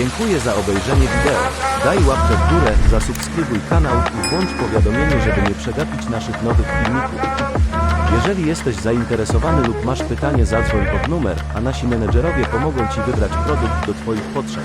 Dziękuję za obejrzenie wideo. Daj łapkę w górę, zasubskrybuj kanał i włącz powiadomienie, żeby nie przegapić naszych nowych filmików. Jeżeli jesteś zainteresowany lub masz pytanie, zadzwoń pod numer, a nasi menedżerowie pomogą Ci wybrać produkt do Twoich potrzeb.